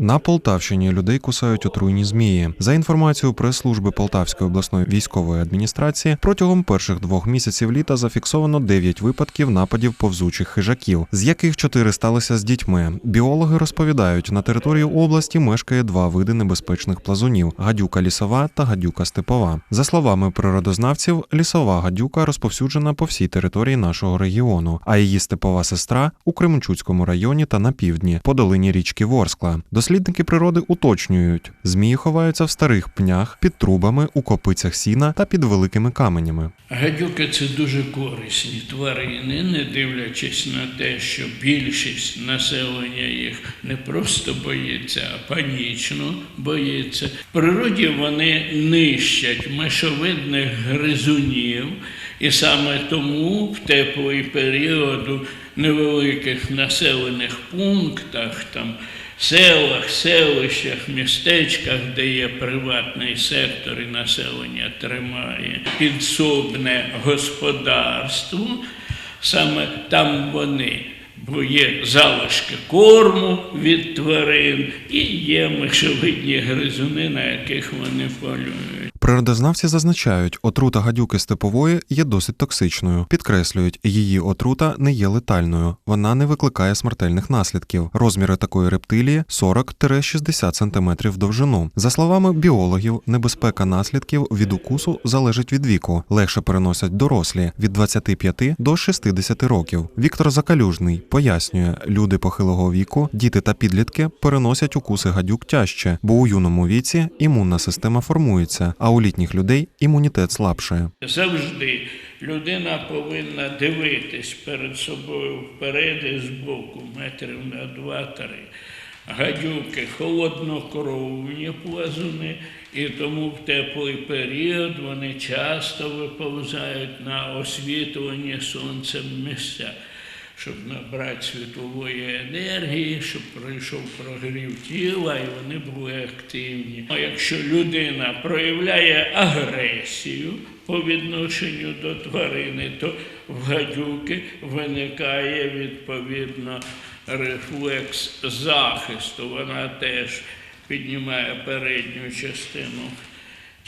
На Полтавщині людей кусають отруйні змії. За інформацією прес-служби Полтавської обласної військової адміністрації, протягом перших двох місяців літа зафіксовано 9 випадків нападів повзучих хижаків, з яких 4 сталися з дітьми. Біологи розповідають, на території області мешкає два види небезпечних плазунів: гадюка лісова та гадюка степова. За словами природознавців, лісова гадюка розповсюджена по всій території нашого регіону, а її степова сестра у Кременчуцькому районі та на півдні, по долині річки Ворскла. Дослідники природи уточнюють, змії ховаються в старих пнях, під трубами, у копицях сіна та під великими каменями. Гадюки це дуже корисні тварини, не дивлячись на те, що більшість населення їх не просто боїться, а панічно боїться. В природі вони нищать мешовидних гризунів, і саме тому в теплий період у невеликих населених пунктах там. Селах, селищах, містечках, де є приватний сектор і населення тримає підсобне господарство, саме там вони, бо є залишки корму від тварин і є мишовидні гризуни, на яких вони полюють. Природознавці зазначають, отрута гадюки степової є досить токсичною. Підкреслюють, її отрута не є летальною, вона не викликає смертельних наслідків. Розміри такої рептилії 40-60 см в довжину. За словами біологів, небезпека наслідків від укусу залежить від віку. Легше переносять дорослі від 25 до 60 років. Віктор Закалюжний пояснює, люди похилого віку, діти та підлітки переносять укуси гадюк тяжче, бо у юному віці імунна система формується, а у літніх людей імунітет слабшає. Завжди людина повинна дивитись перед собою вперед і збоку, метрів на два-три. Гадюки холоднокровні плазуни, і тому в теплий період вони часто виповзають на освітлені сонцем місця, щоб набрати світлової енергії, щоб пройшов прогрів тіла і вони були активні. А якщо людина проявляє агресію по відношенню до тварини, то в гадюки виникає відповідно рефлекс захисту. Вона теж піднімає передню частину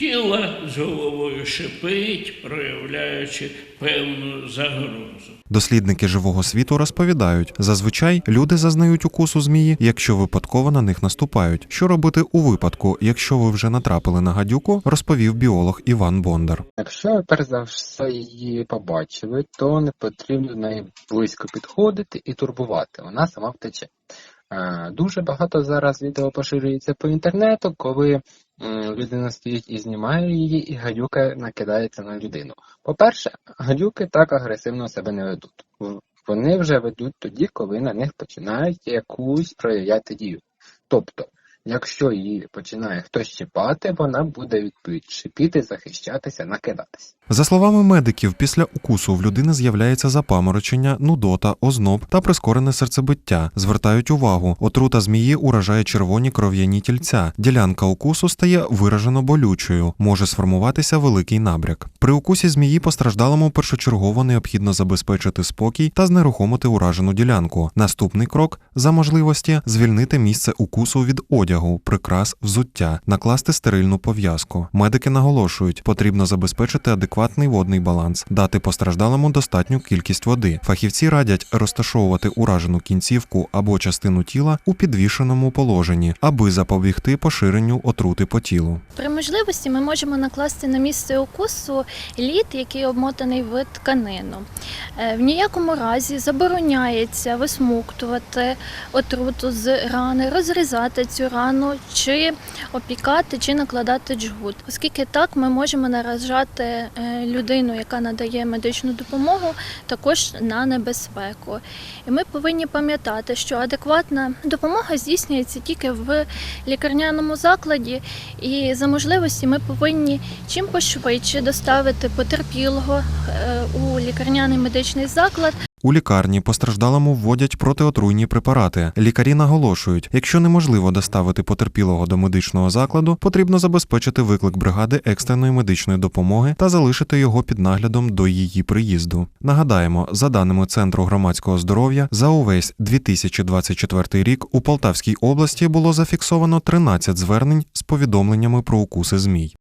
тіла з головою шипить, проявляючи певну загрозу. Дослідники живого світу розповідають, зазвичай люди зазнають укусу змії, якщо випадково на них наступають. Що робити у випадку, якщо ви вже натрапили на гадюку, розповів біолог Іван Бондар. Якщо перш за все її побачили, то не потрібно до неї близько підходити і турбувати. Вона сама втече. Е, Дуже багато зараз відео поширюється по інтернету, коли людина стоїть і знімає її, і гадюка накидається на людину. По-перше, гадюки так агресивно себе не ведуть. Вони вже ведуть тоді, коли на них починають якусь проявляти дію. Тобто, якщо її починає хтось чіпати, вона буде відповідь шипіти, захищатися, накидатися. За словами медиків, після укусу в людини з'являється запаморочення, нудота, озноб та прискорене серцебиття. Звертають увагу, отрута змії уражає червоні кров'яні тільця. Ділянка укусу стає виражено болючою, може сформуватися великий набряк. При укусі змії постраждалому першочергово необхідно забезпечити спокій та знерухомити уражену ділянку. Наступний крок за можливості звільнити місце укусу від одягу, прикрас, взуття, накласти стерильну пов'язку. Медики наголошують, потрібно забезпечити адекватний водний баланс, дати постраждалому достатню кількість води. Фахівці радять розташовувати уражену кінцівку або частину тіла у підвішеному положенні, аби запобігти поширенню отрути по тілу. При можливості ми можемо накласти на місце укусу лід, який обмотаний в тканину. Е, В ніякому разі забороняється висмоктувати отруту з рани, розрізати цю рану, чи опікати, чи накладати джгут. Оскільки так ми можемо наражати е, людину, яка надає медичну допомогу, також на небезпеку. І ми повинні пам'ятати, що адекватна допомога здійснюється тільки в лікарняному закладі, і за можливості ми повинні чим пошвидше доставити потерпілого е, у лікарняний медичний заклад. У лікарні постраждалому вводять протиотруйні препарати. Лікарі наголошують, якщо неможливо доставити потерпілого до медичного закладу, потрібно забезпечити виклик бригади екстреної медичної допомоги та залишити його під наглядом до її приїзду. Нагадаємо, за даними Центру громадського здоров'я, за увесь 2024 рік у Полтавській області було зафіксовано 13 звернень з повідомленнями про укуси змій.